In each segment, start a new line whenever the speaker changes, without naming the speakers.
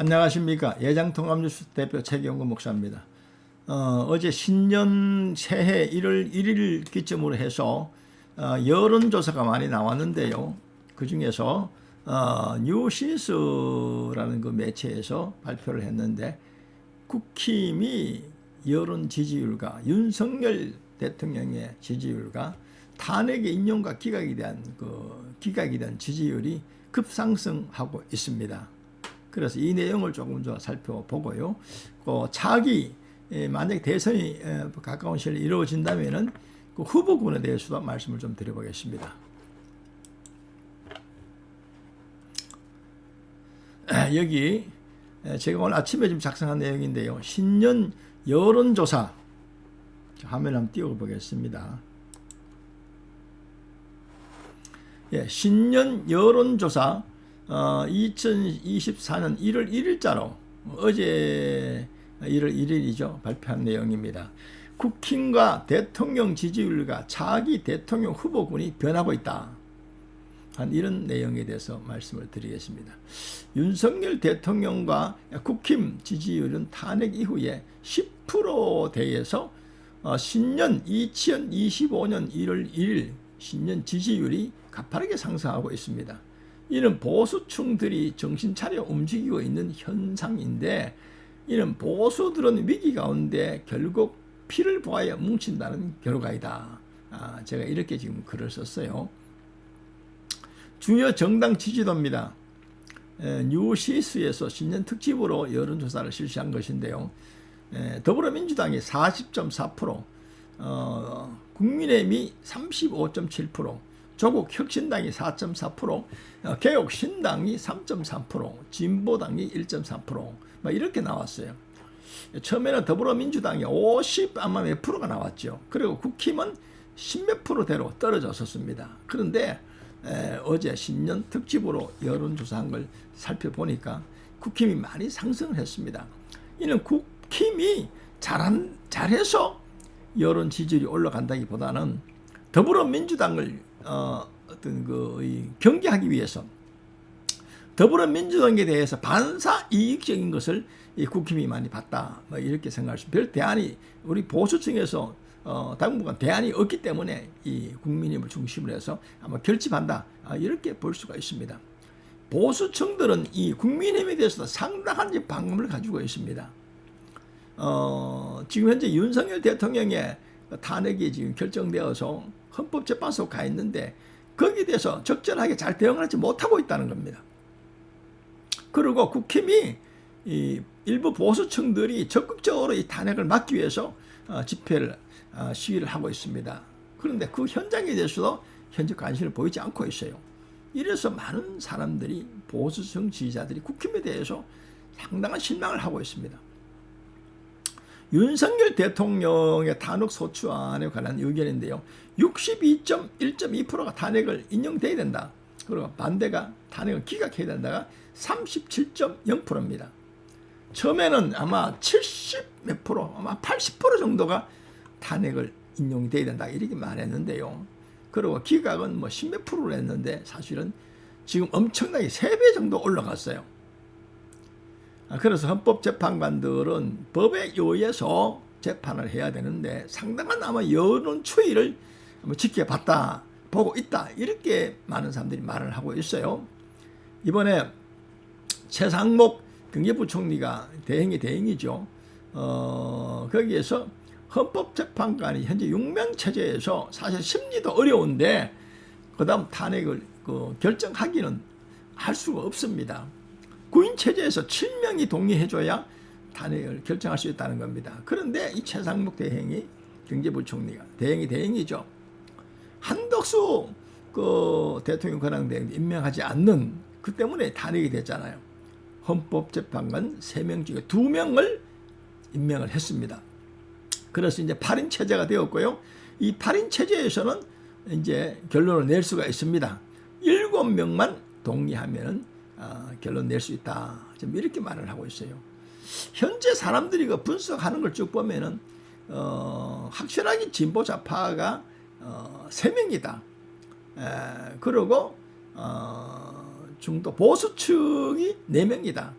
안녕하십니까. 예장통합뉴스 대표 최경구 목사입니다. 어, 제 신년 새해 1월 1일 기점으로 해서 어, 여론조사가 많이 나왔는데요. 그 중에서 어, 뉴시스라는 그 매체에서 발표를 했는데 국힘이 여론 지지율과 윤석열 대통령의 지지율과 탄핵의 인용과 기각에 대한 그 기각에 대한 지지율이 급상승하고 있습니다. 그래서 이 내용을 조금 더 살펴보고요. 그 차기 예, 만약 대선이 에, 가까운 시일에 이루어진다면은 그 후보군에 대해서도 말씀을 좀 드려보겠습니다. 에, 여기 에, 제가 오늘 아침에 좀 작성한 내용인데요. 신년 여론조사 화면 한번 띄워보겠습니다. 예, 신년 여론조사 어, 2024년 1월 1일자로 어제 1월 1일이죠 발표한 내용입니다. 국힘과 대통령 지지율과 차기 대통령 후보군이 변하고 있다. 한 이런 내용에 대해서 말씀을 드리겠습니다. 윤석열 대통령과 국힘 지지율은 탄핵 이후에 10%대에서 어, 신년 2025년 1월 1일 신년 지지율이 가파르게 상승하고 있습니다. 이는 보수층들이 정신 차려 움직이고 있는 현상인데 이는 보수들은 위기 가운데 결국 피를 보아야 뭉친다는 결과이다. 아, 제가 이렇게 지금 글을 썼어요. 주요 정당 지지도입니다. 에, 뉴시스에서 신년 특집으로 여론조사를 실시한 것인데요. 에, 더불어민주당이 40.4%, 어, 국민의힘이 35.7%, 조국 혁신당이 4.4%, 어, 개혁신당이 3.3%, 진보당이 1.3%, 뭐 이렇게 나왔어요. 처음에는 더불어민주당이 50 아마 몇 프로가 나왔죠. 그리고 국힘은 10몇 프로대로 떨어졌었습니다. 그런데 에, 어제 신년 특집으로 여론조사한 걸 살펴보니까 국힘이 많이 상승을 했습니다. 이는 국힘이 잘한, 잘해서 여론 지지율이 올라간다기보다는 더불어민주당을 어, 어떤 그 경계하기 위해서 더불어민주당에 대해서 반사 이익적인 것을 이 국힘이 많이 봤다. 뭐 이렇게 생각할 수. 별 대안이 우리 보수층에서 어, 당분간 대안이 없기 때문에 이 국민힘을 중심으로 해서 아마 결집한다. 아, 이렇게 볼 수가 있습니다. 보수층들은 이 국민힘에 대해서도 상당한 방법을 가지고 있습니다. 어, 지금 현재 윤석열 대통령의 탄핵이 지금 결정되어서 헌법재판소 가 있는데 거기에 대해서 적절하게 잘 대응을 하지 못하고 있다는 겁니다. 그리고 국힘이 이 일부 보수층들이 적극적으로 이 탄핵을 막기 위해서 어, 집회를 어, 시위를 하고 있습니다. 그런데 그 현장에 대해서도 현재 관심을 보이지 않고 있어요. 이래서 많은 사람들이 보수층 지지자들이 국힘에 대해서 상당한 실망을 하고 있습니다. 윤석열 대통령의 탄핵 소추안에 관한 의견인데요. 62.1.2%가 탄핵을 인용돼야 된다. 그리고 반대가 탄핵을 기각해야 된다가 37.0%입니다. 처음에는 아마 70몇 프로, 아마 80% 정도가 탄핵을 인용이 돼야 된다 이렇게 말했는데요. 그리고 기각은 뭐 10몇 프로를 했는데 사실은 지금 엄청나게 3배 정도 올라갔어요. 아, 그래서 헌법재판관들은 법에 의해서 재판을 해야 되는데 상당한 아마 여론 추이를 지켜봤다, 보고 있다 이렇게 많은 사람들이 말을 하고 있어요. 이번에 최상목 경제부총리가 대행이 대행이죠. 어, 거기에서 헌법재판관이 현재 6명 체제에서 사실 심리도 어려운데 그다음 탄핵을 그 결정하기는 할 수가 없습니다. 구인 체제에서 7명이 동의해줘야 탄핵을 결정할 수 있다는 겁니다. 그런데 이 최상목 대행이 경제부총리가 대행이 대행이죠. 한덕수 그 대통령 권한 대행 임명하지 않는 그 때문에 탄핵이 됐잖아요. 헌법재판관 3명 중에 2명을 임명을 했습니다. 그래서 이제 8인 체제가 되었고요. 이 8인 체제에서는 이제 결론을 낼 수가 있습니다. 7명만 동의하면은 어, 결론 낼 수 있다. 좀 이렇게 말을 하고 있어요. 현재 사람들이 그 분석하는 걸 쭉 보면은 어, 확실하게 진보 좌파가 어, 3명이다. 에, 그리고 어, 중도 보수 측이 4명이다.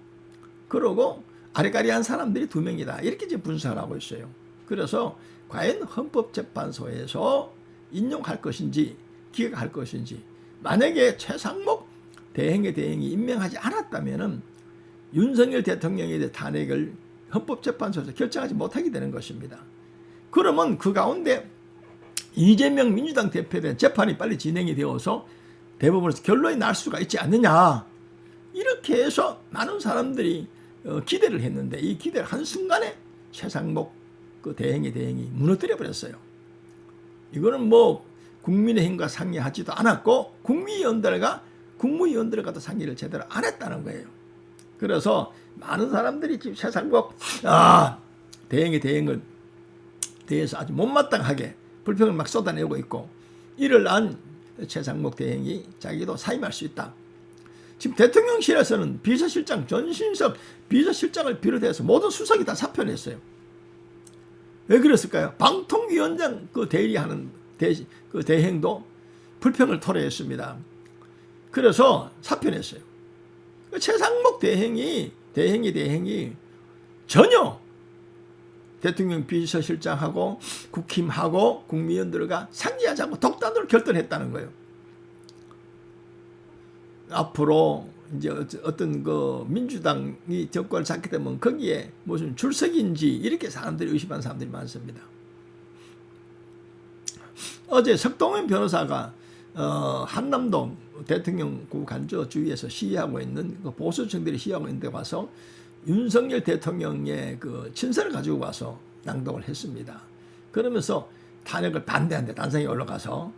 그러고 아리까리한 사람들이 두 명이다. 이렇게 이제 분석을 하고 있어요. 그래서 과연 헌법재판소에서 인용할 것인지 기각할 것인지 만약에 최상목 대행의 대행이 임명하지 않았다면은 윤석열 대통령에 대해 탄핵을 헌법재판소에서 결정하지 못하게 되는 것입니다. 그러면 그 가운데 이재명 민주당 대표에 대한 재판이 빨리 진행이 되어서 대법원에서 결론이 날 수가 있지 않느냐. 이렇게 해서 많은 사람들이 어, 기대를 했는데 이 기대를 한순간에 최상목 그 대행의 대행이 무너뜨려 버렸어요. 이거는 뭐 국민의힘과 상의하지도 않았고 국무위원들과 국무위원들과도 상의를 제대로 안 했다는 거예요. 그래서 많은 사람들이 지금 최상목 아 대행의 대행을 대해서 아주 못마땅하게 불평을 막 쏟아내고 있고 이를 안 최상목 대행이 자기도 사임할 수 있다. 지금 대통령실에서는 비서실장 전신섭 비서실장을 비롯해서 모든 수석이 다 사표냈어요. 왜 그랬을까요? 방통위원장 그 대리하는 대, 그 대행도 불평을 토로했습니다. 그래서 사표 냈어요. 그 최상목 대행이 대행이 대행이 전혀 대통령 비서실장하고 국힘하고 국민들과 상의하자고 독단으로 결단했다는 거예요. 앞으로 이제 어떤 그 민주당이 정권을 잡게 되면 거기에 무슨 출석인지 이렇게 사람들이 의심하는 사람들이 많습니다. 어제 석동현 변호사가 어, 한남동 대통령구 간저 주위에서 시위하고 있는 그 보수층들이 시위하고 있는 데 와서 윤석열 대통령의 그 친서를 가지고 와서 낭독을 했습니다. 그러면서 탄핵을 반대한대 단상에 올라가서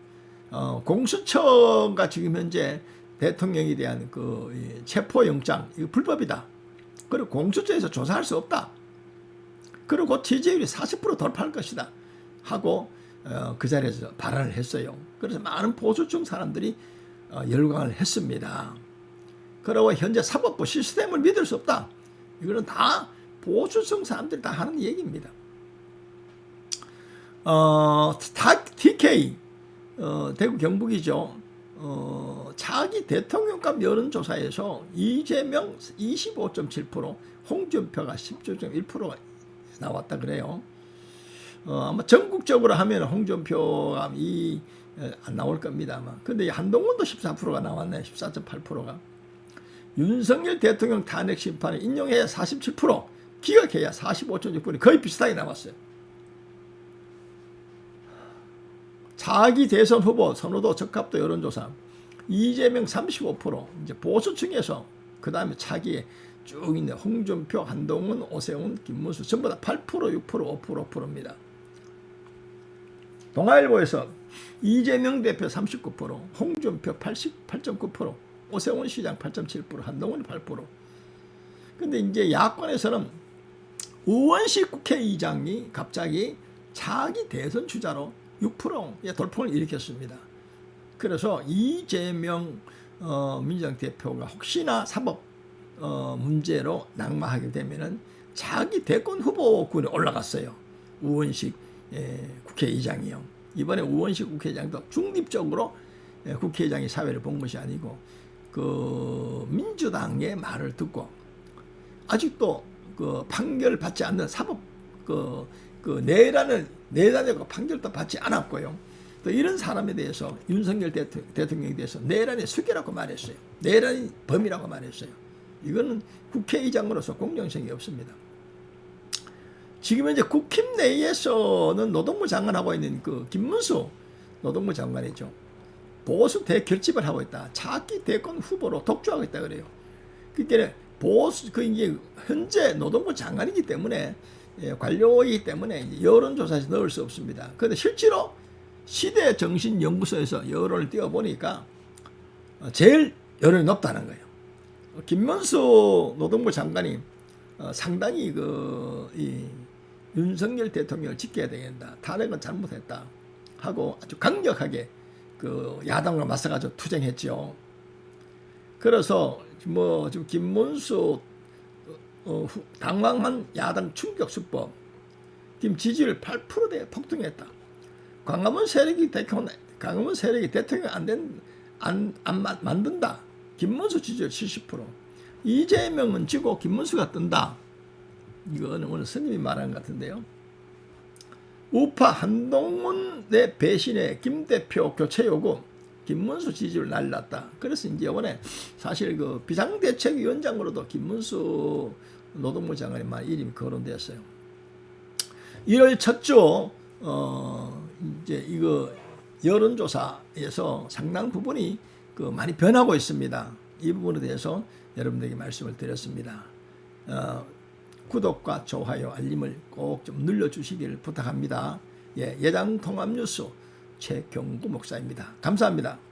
어, 공수처가 지금 현재 대통령에 대한 그 체포영장 이거 불법이다. 그리고 공수처에서 조사할 수 없다. 그리고 지지율이 40% 돌파할 것이다. 하고 어, 그 자리에서 발언을 했어요. 그래서 많은 보수층 사람들이 어, 열광을 했습니다. 그리고 현재 사법부 시스템을 믿을 수 없다. 이거는 다 보수층 사람들이 다 하는 얘기입니다. 어, TK 어, 대구 경북이죠. 어, 차기 대통령감 여론조사에서 이재명 25.7%, 홍준표가 10.1%가 나왔다 그래요. 어, 아마 전국적으로 하면 홍준표가 이, 안 나올 겁니다. 아마. 근데 한동훈도 14%가 나왔네. 14.8%가. 윤석열 대통령 탄핵 심판을 인용해야 47%, 기각해야 45.6%이 거의 비슷하게 나왔어요. 자기 대선 후보 선호도 적합도 여론조사 이재명 35% 이제 보수층에서 그 다음에 차기에 쭉 있는 홍준표, 한동훈, 오세훈, 김문수 전부 다 8%, 6%, 5%, 5%입니다. 동아일보에서 이재명 대표 39%, 홍준표 88.9%, 오세훈 시장 8.7%, 한동훈 8%. 근데 이제 야권에서는 우원식 국회의장이 갑자기 자기 대선 주자로 6%의 돌풍을 일으켰습니다. 그래서 이재명 어, 민주당 대표가 혹시나 사법 어, 문제로 낙마하게 되면은 자기 대권 후보군에 올라갔어요. 우원식 예, 국회의장이요. 이번에 우원식 국회의장도 중립적으로 예, 국회의장이 사회를 본 것이 아니고 그 민주당의 말을 듣고 아직도 그 판결 받지 않는 사법 그, 그 내란을 내란의 판결도 받지 않았고요. 또 이런 사람에 대해서 윤석열 대통령에 대해서 내란의 수괴라고 말했어요. 내란이 범이라고 말했어요. 이거는 국회의장으로서 공정성이 없습니다. 지금 현재 국힘 내에서는 노동부 장관하고 있는 그 김문수 노동부 장관이죠. 보수 대결집을 하고 있다. 차기 대권 후보로 독주하고 있다 그래요. 그러니까 보수 그 이제 현재 노동부 장관이기 때문에 예, 관료이기 때문에 여론조사에서 넣을 수 없습니다. 그런데 실제로 시대정신연구소에서 여론을 띄워보니까 어, 제일 여론이 높다는 거예요. 김문수 노동부 장관이 어, 상당히 그, 이, 윤석열 대통령을 지켜야 되겠다. 탄핵은 잘못했다. 하고 아주 강력하게 그 야당과 맞서가지고 투쟁했죠. 그래서 뭐 지금 김문수 어, 당황한 야당 충격 수법 지금 지지율 8%대 폭등했다. 광화문 세력이 대통령, 광화문 세력이 대통령 안 된, 안, 안 만든다. 김문수 지지율 70%. 이재명은 지고 김문수가 뜬다. 이거는 오늘 스님이 말한 것 같은데요. 우파 한동훈 내 배신에 김 대표 교체 요구 김문수 지지율 날랐다. 그래서 이제 이번에 사실 그 비상대책위원장으로도 김문수 노동부 장관이 막 이름이 거론됐어요. 1월 첫주 어 이제 이거 여론조사에서 상당 부분이 그 많이 변하고 있습니다. 이 부분에 대해서 여러분들에게 말씀을 드렸습니다. 어, 구독과 좋아요, 알림을 꼭 좀 눌러주시기를 부탁합니다. 예, 예당 통합 뉴스 최경구 목사입니다. 감사합니다.